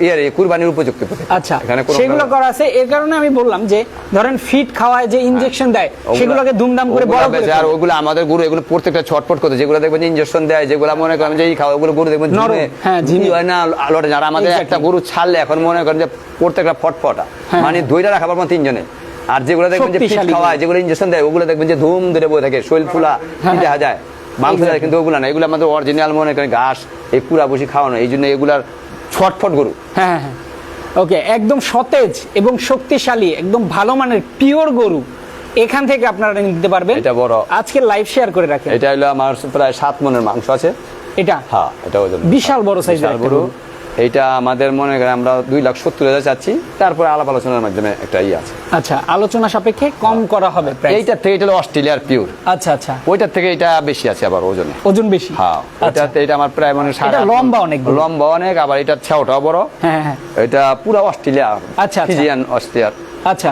ইয়ে কুরবানির উপযুক্ত আচ্ছা সেগুলো করা আছে। এর কারণে আমি বললাম যে ধরেন ফিট খাওয়ায় যে ইনজেকশন দেয় সেগুলোকে দুমদাম করে বড় করে আর ওগুলো আমাদের গরু এগুলো প্রত্যেকটা ছটফট করতে যেগুলো দেখবেন ইঞ্জেকশন দেয় যেগুলো মনে করেন যে এই খাওয়া ওগুলো গরু দেখবেন ঝিমে, হ্যাঁ, ঝিমি। হয় না আলোটে আর আমাদের একটা গরু ছাড়লে এখন মনে করেন যে প্রত্যেকটা ফটফটা। হ্যাঁ। মানে দুইটা রাখা পারব তিনজনে। আর যেগুলো দেখবেন যে ফিট খাওয়ায় যেগুলো ইঞ্জেকশন দেয় ওগুলো দেখবেন যে ধুম ধরে বয়ে থাকে শৈল ফুলা হ্যাঁ, দেখা যায় মাংস কিন্তু ওগুলো না। এগুলো আমাদের অরিজিনাল মনে করেন ঘাস এই পুরা বসি খাওয়ানো এই জন্য এগুলার ছটফট গরু। হ্যাঁ হ্যাঁ ওকে একদম সতেজ এবং শক্তিশালী একদম ভালো মানের পিওর গরু এখান থেকে আপনারা নিতে পারবেন। এটা বড়। আজকে লাইভ শেয়ার করে রাখেন। এটা হলো আমার প্রায় সাত মনের মাংস আছে। এটা? হ্যাঁ এটা বিশাল বড় সাইজের গরু। এইটা আমাদের মনে করেন আমরা দুই লাখ সত্তর হাজার চাচ্ছি। তারপরে আলাপ আলোচনার মাধ্যমে একটা ইয়ে আছে। আচ্ছা আলোচনা সাপেক্ষে কম করা হবে এইটার থেকে এটা অস্ট্রেলিয়ার পিওর। আচ্ছা আচ্ছা। ওইটার থেকে এটা বেশি আছে আবার ওজনে। ওজন বেশি? হ্যাঁ আচ্ছা। ওটাতে এটা আমার প্রায় মানে সাড়ে এটা লম্বা অনেক লম্বা অনেক আবার এটা ছেওটাও বড়। হ্যাঁ হ্যাঁ এটা পুরো অস্ট্রেলিয়া আচ্ছা, আচ্ছা। ফিজিয়ান অস্ট্রেলিয়ার। আচ্ছা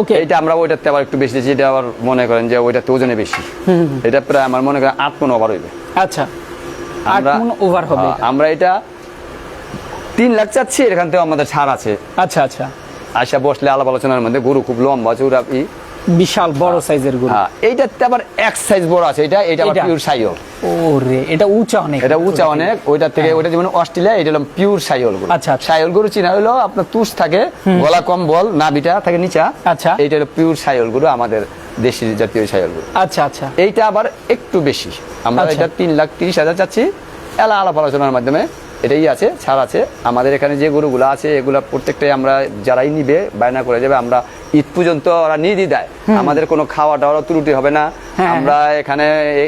ওকে। এইটা আমরা ওইটাতে আবার একটু বেশি দিচ্ছি এটা আবার মনে করেন যে ওইটাতে ওজনে বেশি। এটা প্রায় আমার মনে করেন আট মন ওভার হইবে। আচ্ছা আট মন ওভার হবে। হ্যাঁ, আমরা এটা তিন লাখ চাচ্ছি এখান থেকে আমাদের ছাড় আছে। আচ্ছা আচ্ছা। আশা বসলে আলাপ আলোচনার মধ্যে গরু খুব লম্বা চৌড়া বিশাল বড় সাইজের গরু। হ্যাঁ এইটাতে আবার এক সাইজ বড় আছে এটা এটা আবার? পিওর সাইল ওরে এটা উঁচা অনেক এটা উঁচা অনেক ওইটা থেকে ওইটা যেমন অস্ট্রেলিয়া এটা হলো পিওর সাইল গরু। আচ্ছা, আচ্ছা। গরু চিনা হলো আপনার তুষ থাকে গলা কম বল নাভিটা থাকে নিচা। আচ্ছা। এইটা হলো পিওর সাইল গরু আমাদের দেশি জাতীয় সাইল গরু। আচ্ছা আচ্ছা। এইটা আবার একটু বেশি। আমরা আচ্ছা। এটা তিন লাখ তিরিশ হাজার চাচ্ছি। এলা আলাপ আলোচনার মাধ্যমে এটাই আছে ছাড় আছে। আমাদের এখানে যে গরুগুলো আছে এগুলা প্রত্যেকটাই আমরা যারাই নিবে বায়না করে যাবে আমরা ঈদ পর্যন্ত ওরা নিয়ে দিয়ে। দেয় আমাদের কোনো খাওয়া দাওয়ার ত্রুটি হবে না। হ্যাঁ। আমরা এখানে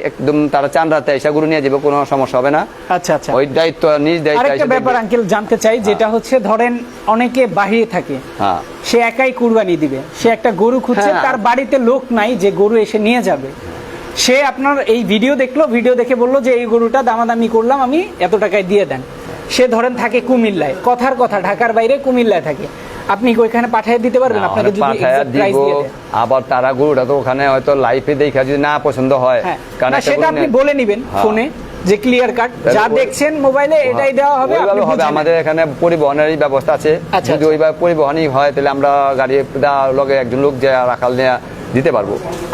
একদম তারা চান রাতে এসে গরু নিয়ে যাবে কোনো সমস্যা হবে না। আচ্ছা আচ্ছা। ওই দায়িত্ব নিজ দায়িত্ব আরেকটা ব্যাপার আঙ্কেল জানতে চাই যেটা হচ্ছে ধরেন অনেকে বাহিরে থাকে। হ্যাঁ। সে একাই কুরবানি দিবে। সে একটা গরু খুঁজছে হ্যাঁ। তার বাড়িতে লোক নাই যে গরু এসে নিয়ে যাবে। সে আপনার এই ভিডিও দেখল ভিডিও দেখে বলল যে এই গরুটা দামাদামি করলাম আমি এত টাকায় দিয়ে দেন। সে ধরেন থাকে কুমিল্লায়। কথার কথা ঢাকার বাইরে কুমিল্লায় থাকে। আপনি কি ওইখানে পাঠিয়ে দিতে পারবেন? আপনাকে যদি প্রাইস দিয়ে আবার তারা গরুটা তো ওখানে হয়তো লাইফে দেখা যদি না পছন্দ হয় হ্যাঁ। কারণ সেটা আপনি বলে নিবেন হ্যাঁ। ফোনে যে ক্লিয়ার কাট যা দেখছেন মোবাইলে এটাই দেওয়া হবে আপনি ওইভাবে হবে আমাদের এখানে পরিবহনের ব্যবস্থা আছে। আচ্ছা, যদি আচ্ছা। ওইভাবে পরিবহনই হয় তাহলে আমরা গাড়ি দা- লগে একজন লোক যে রাখাল নিয়ে দিতে পারব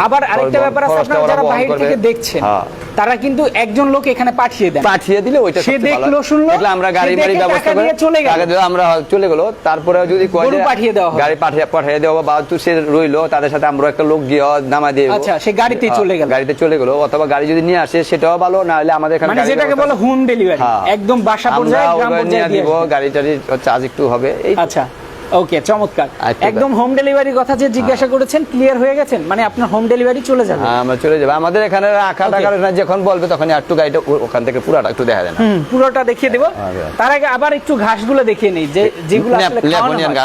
আবার আরেকটা ব্যাপার আছে আপনারা যারা বাইরে থেকে দেখছেন হ্যাঁ। তারা কিন্তু একজন লোক এখানে পাঠিয়ে দেন পাঠিয়ে দিলে ওইটা সে দেখল, শুনলো, দেখলে আমরা গাড়ি বাড়ি ব্যবস্থা করে চলে গেল। টাকা আমরা চলে গেল তারপরে যদি কয় গরু পাঠিয়ে হবে। গাড়ি পাঠিয়ে পাঠিয়ে দেওয়া বা তুই সে রইল তাদের সাথে আমরা একটা লোক গিয়ে নামা দিয়ে দেবো। আচ্ছা, সে গাড়িতেই হ্যাঁ, চলে গেল। গাড়িতে চলে গেল অথবা গাড়ি যদি নিয়ে আসে সেটাও ভালো না হলে আমাদের এখানে মানে যেটাকে বলে হোম ডেলিভারি হ্যাঁ। একদম বাসা পর্যায়ে গ্রাম পর্যায়ে দিয়ে দিব গাড়ি টাড়ি চার্জ একটু হবে এই আচ্ছা ওকে চমৎকার। একদম হোম ডেলিভারির কথা যে জিজ্ঞাসা করেছেন ক্লিয়ার হয়ে গেছেন? মানে আপনার হোম ডেলিভারি চলে যাবে। হ্যাঁ, আমরা চলে যাব। আমাদের এখানে রাখা Okay. টাকা যখন বলবে তখন একটু গাড়িটা ওখান থেকে পুরাটা একটু দেখা যায় না হুম, পুরোটা দেখিয়ে দেব। আচ্ছা। তার আগে আবার একটু ঘাসগুলো দেখিয়ে নেই যে যেগুলো হয়।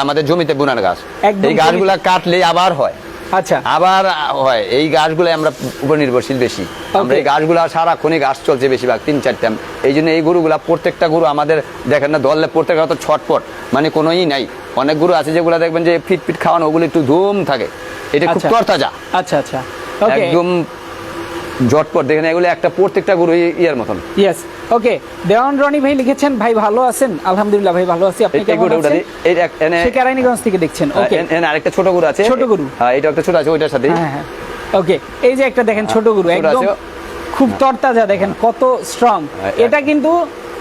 আমাদের জমিতে বুনার গাছ। একদম এই গাছগুলা কাটলে আবার হয়। আচ্ছা। আবার হয়। এই গাছগুলো আমরা উপর নির্ভরশীল বেশি। আমরা এই গাছগুলো সারাক্ষণই গাছ চলছে বেশিরভাগ তিন চারটা। এই জন্য এই গরুগুলা প্রত্যেকটা গরু আমাদের দেখেন না দলে প্রত্যেকটা তো ছটপট। মানে কোনো ই নাই। অনেক গরু আছে যেগুলো দেখবেন যে ফিট ফিট খাওয়ানো ওগুলো একটু ধুম থাকে। এটা খুব আচ্ছা। তরতাজা। আচ্ছা আচ্ছা। একদম জটপট। দেখেন এগুলো একটা প্রত্যেকটা গরু ইয়ার মতন। ইয়েস ওকে দেওয়ান রনি ভাই লিখেছেন ভাই ভালো আছেন? আলহামদুলিল্লাহ ভাই ভালো আছি। আপনি কেমন আছেন? এই এনে- সে কেরানীগঞ্জ থেকে দেখছেন। ওকে এ- এনে আরেকটা ছোট গরু আছে। ছোট গরু? হ্যাঁ এটা একটা ছোট আছে ওইটার সাথে হ্যাঁ হ্যাঁ। ওকে এই যে একটা দেখেন ছোট গরু একদম। খুব তরতাজা দেখেন কত স্ট্রং হ্যাঁ, এটা কিন্তু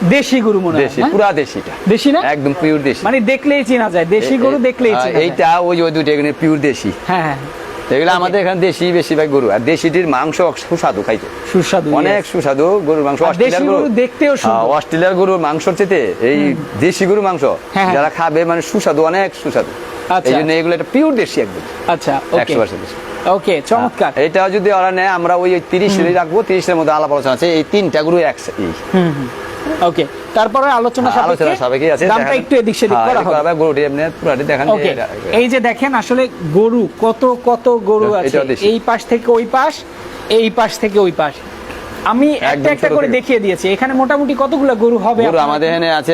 দেশি গরু মনে হয় দেশি হ্যাঁ? পুরা দেশিটা। দেশি না? একদম পিওর দেশি। মানে দেখলেই চেনা যায় দেশি গরু দেখলেই চেনা যায়। এইটা ওই ওই দুটো এখানে পিওর দেশি। হ্যাঁ হ্যাঁ। এগুলো আমাদের এখানে দেশি বেশিরভাগ গরু। আর দেশিটির মাংস সুস্বাদু খাইতে। সুস্বাদু অনেক সুস্বাদু গরুর মাংস। অস্ট্রেলিয়ার গরু দেখতেও সুন্দর। হ্যাঁ, অস্ট্রেলিয়ার গরুর মাংসর চেতে এই দেশি গরুর মাংস হ্যাঁ। যারা খাবে মানে সুস্বাদু অনেক সুস্বাদু। আচ্ছা। এই জন্য এগুলো একটা পিওর দেশি একদম। আচ্ছা ওকে একশো পার্সেন্ট ওকে চমৎকার। এটা যদি ওরা নেয় আমরা ওই রাখব। তিরিশের মধ্যে আলাপ আলোচনা আছে। এই তিনটা গরু একসাথে ওকে তারপরে আলোচনা হ্যাঁ, আলোচনা সাপেক্ষে আছে দামটা একটু এদিক সেদিক হ্যাঁ, করা হবে। গরুটি এমনি পুরাটি দেখান এই যে দেখেন আসলে গরু কত কত গরু আছে? এই পাশ থেকে ওই পাশ এই পাশ থেকে ওই পাশ। আমি একটা একটা করে দেখিয়ে দিয়েছি। এখানে মোটামুটি কতগুলো গরু হবে আমাদের এখানে আছে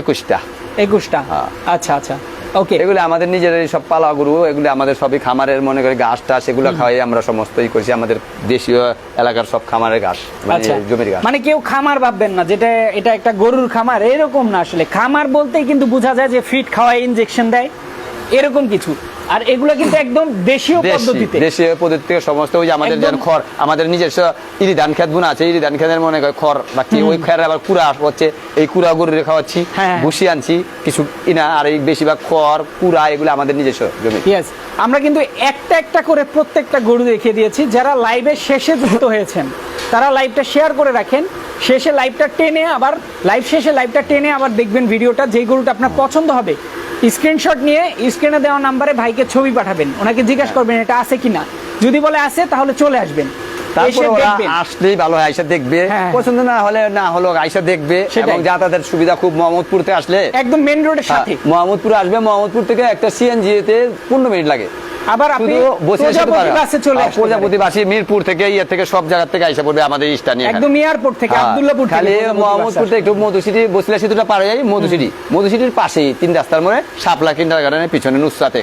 একুশটা। একুশটা? হ্যাঁ। আচ্ছা আচ্ছা। ওকে এগুলো আমাদের নিজের সব পালা গরু এগুলো আমাদের সবই খামারের মনে করি ঘাস টাস এগুলো খাওয়াই আমরা সমস্তই করছি আমাদের দেশীয় এলাকার সব খামারের ঘাস মানে আচ্ছা। জমির ঘাস। মানে কেউ খামার ভাববেন না যেটা এটা একটা গরুর খামার এরকম না আসলে। খামার বলতেই কিন্তু বোঝা যায় যে ফিট খাওয়ায় ইনজেকশন দেয় এরকম কিছু। আর এগুলো কিন্তু একদম দেশীয় পদ্ধতিতে। দেশীয় পদ্ধতিতে সমস্ত ওই যে আমাদের যেন খড় আমাদের নিজস্ব ইরি ধান খেত বোনা আছে ইরি ধান খেতের মনে করে খড় বা কি ওই খের আবার কুড়া হচ্ছে এই কুড়া গরু খাওয়াচ্ছি হ্যাঁ। ভুসি আনছি কিছু ইনা আর এই বেশিরভাগ খড় কুড়া এগুলো আমাদের নিজস্ব জমি। আমরা কিন্তু একটা একটা করে প্রত্যেকটা গরু দেখিয়ে দিয়েছি, যারা লাইভের শেষে যুক্ত হয়েছেন। তারা লাইভটা শেয়ার করে রাখেন, শেষে লাইভটা টেনে আবার লাইভ শেষে লাইভটা টেনে আবার দেখবেন ভিডিওটা যেই গরুটা আপনার পছন্দ হবে। স্ক্রিনশট নিয়ে স্ক্রিনে দেওয়া নাম্বারে ভাইকে ছবি পাঠাবেন, ওনাকে জিজ্ঞাসা করবেন এটা আছে কি না যদি বলে আছে, তাহলে চলে আসবেন। তারপর ওরা আসলেই ভালো হয় আইসা দেখবে। হ্যাঁ। পছন্দ না হলে না হলো আইসা দেখবে। এবং যাতায়াতের সুবিধা খুব মোহাম্মদপুরতে আসলে। একদম মেন রোডের হ্যাঁ, সাথে। মোহাম্মদপুর আসবে মোহাম্মদপুর থেকে একটা সিএনজি তে পনেরো মিনিট লাগে। আবার আপনি বসে চলে প্রজাপতি বাসী মিরপুর থেকে ইয়ে থেকে সব জায়গা থেকে আইসা পড়বে আমাদের স্থানে একদম এয়ারপোর্ট থেকে হ্যাঁ, আব্দুল্লাহপুর থেকে খালি মোহাম্মদপুর থেকে একটু মধুসিটি বসিলা সেতুটা পারে যাই মধুসিটি। মধুসিটির পাশেই তিন রাস্তার মোড়ে শাপলা কিন্ডার গার্ডেনের পিছনে নুসরাতে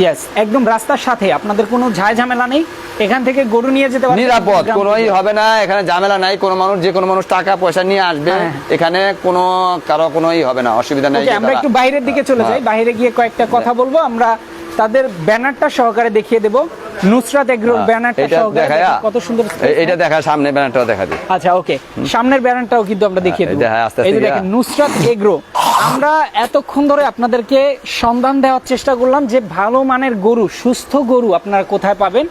ইয়েস একদম রাস্তার সাথে। আপনাদের কোনো ঝায় ঝামেলা নেই। এখান থেকে গরু নিয়ে যেতে পারবেন। নিরাপদ কোনোই হবে না। এখানে ঝামেলা নাই। কোনো মানুষ যে কোনো মানুষ টাকা পয়সা নিয়ে আসবে। হ্যাঁ। এখানে কোনো কারও কোনোই হবে না। অসুবিধা নাই আমরা একটু বাইরের দিকে চলে যাই। হ্যাঁ। বাইরে গিয়ে কয়েকটা কথা বলব। আমরা তাদের ব্যানারটা সহকারে দেখিয়ে দেব। নুসরাত এগ্রো হ্যাঁ, ব্যানারটা সহকারে কত সুন্দর এটা দেখা সামনে ব্যানারটাও দেখা দিই। আচ্ছা ওকে। সামনের ব্যানারটাও কিন্তু আমরা দেখিয়ে হ্যাঁ, দেবো। এই যে দেখেন নুসরাত এগ্রো আমরা এতক্ষণ ধরে আপনাদেরকে সন্ধান দেওয়ার চেষ্টা করলাম যে ভালো মানের গরু সুস্থ গরু আপনারা কোথায় পাবেন।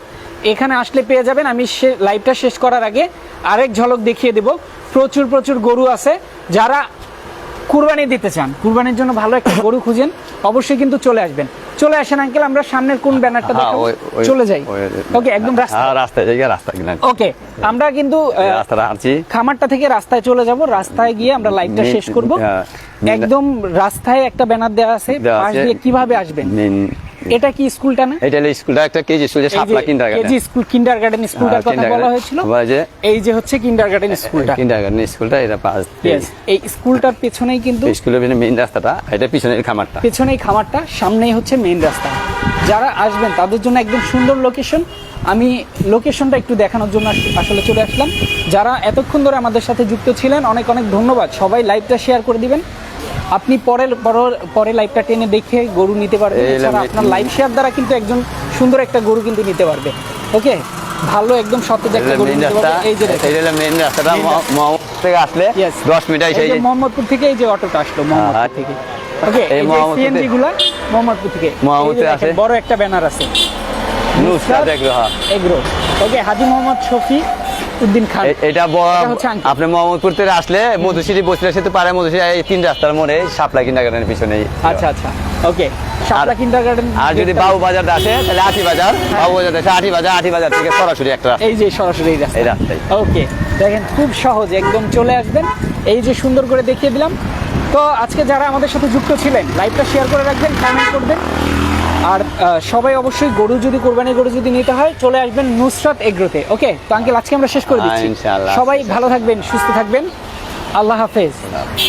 এখানে আসলে পেয়ে যাবেন। আমি সে লাইভটা শেষ করার আগে আরেক ঝলক দেখিয়ে দেব। প্রচুর প্রচুর গরু আছে। যারা কুরবানি দিতে চান কুরবানির জন্য ভালো একটা গরু খুঁজেন অবশ্যই কিন্তু চলে আসবেন। চলে আসেন আঙ্কেল আমরা সামনের কোন ব্যানারটা হ্যাঁ, দেখাবো? চলে যাই। ওকে একদম রাস্তা হ্যাঁ, রাস্তায়। যাই রাস্তা ওকে আমরা কিন্তু রাস্তা রাস্তাটা হাঁটছি খামারটা থেকে রাস্তায় চলে যাব রাস্তায় গিয়ে আমরা লাইভটা শেষ করব। হ্যাঁ, একদম রাস্তায় একটা ব্যানার দেওয়া আছে পাশ দিয়ে কীভাবে আসবেন? এটা কি স্কুলটা না এটা হলো স্কুলটা একটা কেজি স্কুল যে Shapla kinder KG school kindergarten স্কুলটার কথা বলা হয়েছিল। এই যে হচ্ছে কিন্ডারগার্টেন স্কুলটা। কিন্ডার স্কুলটা এটা এই স্কুলটার পেছনেই কিন্তু স্কুলের মেইন রাস্তাটা এটা পিছনের খামারটা। পেছনেই খামারটা সামনেই হচ্ছে মেইন রাস্তা। যারা আসবেন তাদের জন্য একদম সুন্দর লোকেশন আমি লোকেশনটা একটু দেখানোর জন্য আসলে চলে আসলাম। যারা এতক্ষণ ধরে আমাদের সাথে যুক্ত ছিলেন অনেক অনেক ধন্যবাদ। সবাই লাইভটা শেয়ার করে দিবেন। আপনি পরে পর- লাইভটা টেনে দেখে গরু নিতে পারবেন এছাড়া আপনার লাইভ শেয়ার দ্বারা কিন্তু একজন সুন্দর একটা গরু কিন্তু নিতে পারবে ওকে ভালো একদম সতেজ একটা গরু নিতে পারবে এই যে। এটা মেইন রাস্তাটা Main রাস্তা। মোহাম্মদ থেকে আসলে Yes. দশ মিনিট এসে এই যে মোহাম্মদপুর থেকে এই যে অটোটা আসলো মোহাম্মদপুর হ্যাঁ। থেকে ওকে এই মোহাম্মদপুর সিএনজি গুলা মোহাম্মদপুর থেকে মোহাম্মদপুর আছে। বড় একটা ব্যানার আছে নুসরাত এগ্রো, হ্যাঁ। Agro okay Haji Mohammad Shafi Uddin Khan. এটা আপনি মোহাম্মদপুর থেকে আসলে মধুসিটি বসলে সেতু পারে মধুসিটি এই তিন রাস্তার মোড়ে সাপলা কিন্ডার গার্ডেনের পিছনে আচ্ছা আচ্ছা। ওকে। শাপলা কিন্ডারগার্টেন আর যদি বাবু বাজার আসে তাহলে আটি বাজার বাবু বাজার আসে আটি বাজার আটি বাজার থেকে সরাসরি একটা এই যে সরাসরি এই রাস্তা। এই রাস্তায়। ওকে। দেখেন খুব সহজ একদম চলে আসবেন। এই যে সুন্দর করে দেখিয়ে দিলাম। তো আজকে যারা আমাদের সাথে যুক্ত ছিলেন লাইভটা শেয়ার করে রাখবেন কমেন্ট করবেন। আর সবাই অবশ্যই গরু যদি কোরবানি গরু যদি নিতে হয় চলে আসবেন নুসরাত এগ্রোতে ওকে? তো আঙ্কেল আজকে আমরা শেষ করে দিচ্ছি। হ্যাঁ, সবাই ভালো থাকবেন সুস্থ থাকবেন। আল্লাহ হাফেজ।